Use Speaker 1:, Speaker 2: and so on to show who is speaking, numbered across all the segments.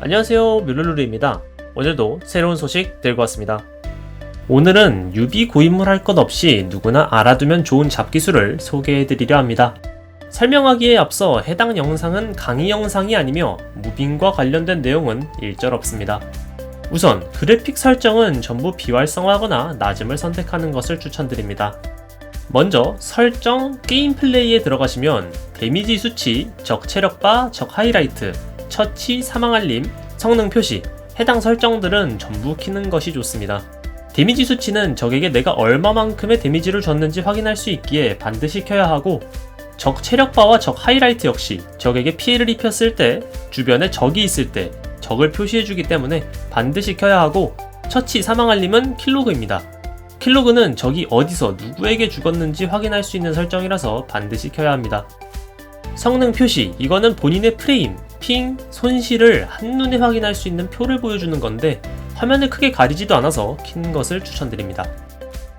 Speaker 1: 안녕하세요 뮬룰루루입니다. 오늘도 새로운 소식 들고 왔습니다. 오늘은 유비 고인물 할 것 없이 누구나 알아두면 좋은 잡기술을 소개해드리려 합니다. 설명하기에 앞서 해당 영상은 강의 영상이 아니며 무빙과 관련된 내용은 일절 없습니다. 우선 그래픽 설정은 전부 비활성화하거나 낮음을 선택하는 것을 추천드립니다 먼저 설정 게임 플레이에 들어가시면 데미지 수치, 적 체력 바, 적 하이라이트, 처치, 사망 알림, 성능 표시, 해당 설정들은 전부 키는 것이 좋습니다. 데미지 수치는 적에게 내가 얼마만큼의 데미지를 줬는지 확인할 수 있기에 반드시 켜야 하고 적 체력바와 적 하이라이트 역시 적에게 피해를 입혔을 때 주변에 적이 있을 때 적을 표시해주기 때문에 반드시 켜야 하고 처치 사망 알림은 킬로그입니다. 킬로그는 적이 어디서 누구에게 죽었는지 확인할 수 있는 설정이라서 반드시 켜야 합니다. 성능 표시, 이거는 본인의 프레임, 핑, 손실을 한눈에 확인할 수 있는 표를 보여주는 건데 화면을 크게 가리지도 않아서 킨 것을 추천드립니다.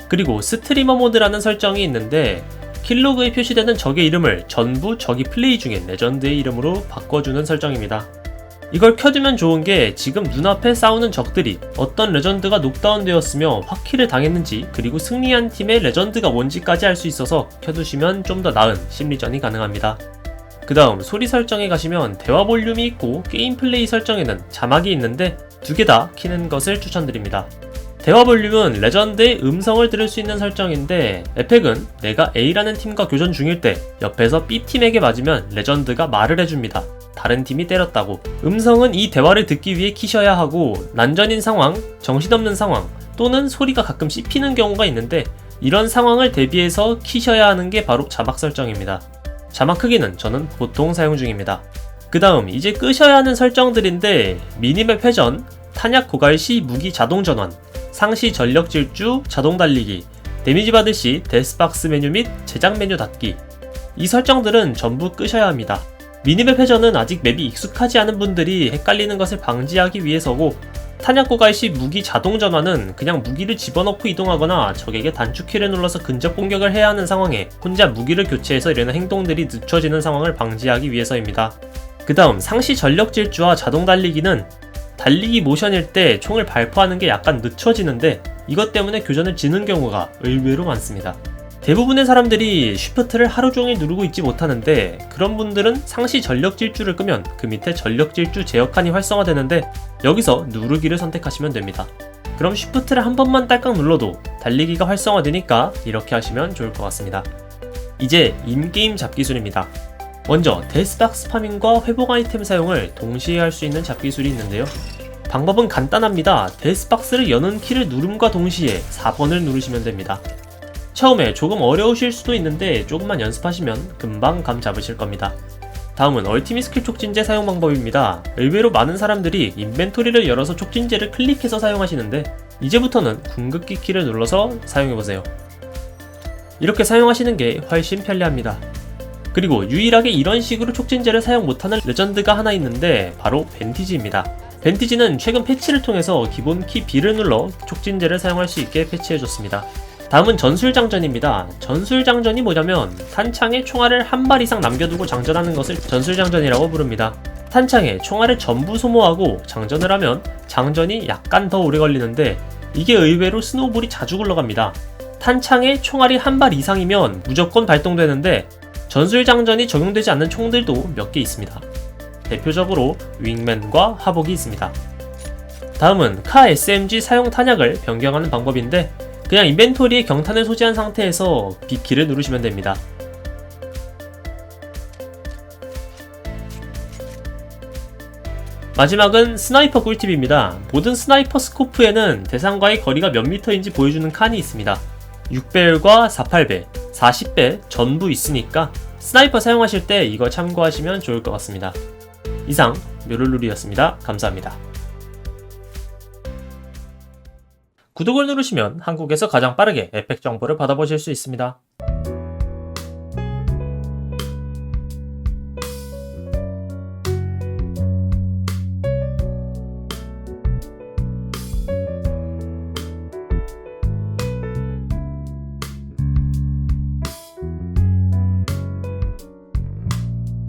Speaker 1: 그리고 스트리머 모드라는 설정이 있는데 킬로그에 표시되는 적의 이름을 전부 적이 플레이 중인 레전드의 이름으로 바꿔주는 설정입니다. 이걸 켜두면 좋은 게 지금 눈앞에 싸우는 적들이 어떤 레전드가 녹다운 되었으며 확킬을 당했는지 그리고 승리한 팀의 레전드가 뭔지까지 알 수 있어서 켜두시면 좀 더 나은 심리전이 가능합니다. 그 다음 소리 설정에 가시면 대화 볼륨이 있고 게임 플레이 설정에는 자막이 있는데 두 개 다 키는 것을 추천드립니다. 대화 볼륨은 레전드의 음성을 들을 수 있는 설정인데 에펙은 내가 A라는 팀과 교전 중일 때 옆에서 B팀에게 맞으면 레전드가 말을 해줍니다. 다른 팀이 때렸다고. 음성은 이 대화를 듣기 위해 키셔야 하고 난전인 상황, 정신없는 상황 또는 소리가 가끔 씹히는 경우가 있는데 이런 상황을 대비해서 키셔야 하는 게 바로 자막 설정입니다. 자막 크기는 저는 보통 사용 중입니다. 그 다음 이제 끄셔야 하는 설정들인데 미니맵 회전, 탄약 고갈 시 무기 자동 전환, 상시 전력 질주, 자동 달리기, 데미지 받을 시 데스박스 메뉴 및 제작 메뉴 닫기. 이 설정들은 전부 끄셔야 합니다. 미니맵 회전은 아직 맵이 익숙하지 않은 분들이 헷갈리는 것을 방지하기 위해서고 탄약 고갈 시 무기 자동 전환은 그냥 무기를 집어넣고 이동하거나 적에게 단축키를 눌러서 근접 공격을 해야 하는 상황에 혼자 무기를 교체해서 이러는 행동들이 늦춰지는 상황을 방지하기 위해서입니다. 그 다음 상시 전력 질주와 자동 달리기는 달리기 모션일 때 총을 발포하는 게 약간 늦춰지는데 이것 때문에 교전을 지는 경우가 의외로 많습니다. 대부분의 사람들이 쉬프트를 하루 종일 누르고 있지 못하는데 그런 분들은 상시 전력 질주를 끄면 그 밑에 전력 질주 제어칸이 활성화되는데 여기서 누르기를 선택하시면 됩니다. 그럼 쉬프트를 한 번만 딸깍 눌러도 달리기가 활성화되니까 이렇게 하시면 좋을 것 같습니다. 이제 인게임 잡기술입니다. 먼저 데스박 스 파밍과 회복 아이템 사용을 동시에 할 수 있는 잡기술이 있는데요. 방법은 간단합니다. 데스박스를 여는 키를 누름과 동시에 4번을 누르시면 됩니다. 처음에 조금 어려우실 수도 있는데 조금만 연습하시면 금방 감 잡으실 겁니다. 다음은 얼티밋 스킬 촉진제 사용 방법입니다. 의외로 많은 사람들이 인벤토리를 열어서 촉진제를 클릭해서 사용하시는데 이제부터는 궁극기 키를 눌러서 사용해보세요. 이렇게 사용하시는 게 훨씬 편리합니다. 그리고 유일하게 이런 식으로 촉진제를 사용 못하는 레전드가 하나 있는데 바로 벤티지입니다. 벤티지는 최근 패치를 통해서 기본 키 B를 눌러 촉진제를 사용할 수 있게 패치해줬습니다. 다음은 전술장전입니다. 전술장전이 뭐냐면 탄창에 총알을 한 발 이상 남겨두고 장전하는 것을 전술장전이라고 부릅니다. 탄창에 총알을 전부 소모하고 장전을 하면 장전이 약간 더 오래 걸리는데 이게 의외로 스노우볼이 자주 굴러갑니다. 탄창에 총알이 한 발 이상이면 무조건 발동되는데 전술장전이 적용되지 않는 총들도 몇 개 있습니다. 대표적으로 윙맨과 하복이 있습니다. 다음은 카 SMG 사용 탄약을 변경하는 방법인데 그냥 인벤토리에 경탄을 소지한 상태에서 B키를 누르시면 됩니다. 마지막은 스나이퍼 꿀팁입니다. 모든 스나이퍼 스코프에는 대상과의 거리가 몇 미터인지 보여주는 칸이 있습니다. 6배율과 48배, 40배 전부 있으니까 스나이퍼 사용하실 때 이거 참고하시면 좋을 것 같습니다. 이상 묘룰룰이었습니다. 감사합니다. 구독을 누르시면 한국에서 가장 빠르게 에펙 정보를 받아보실 수 있습니다.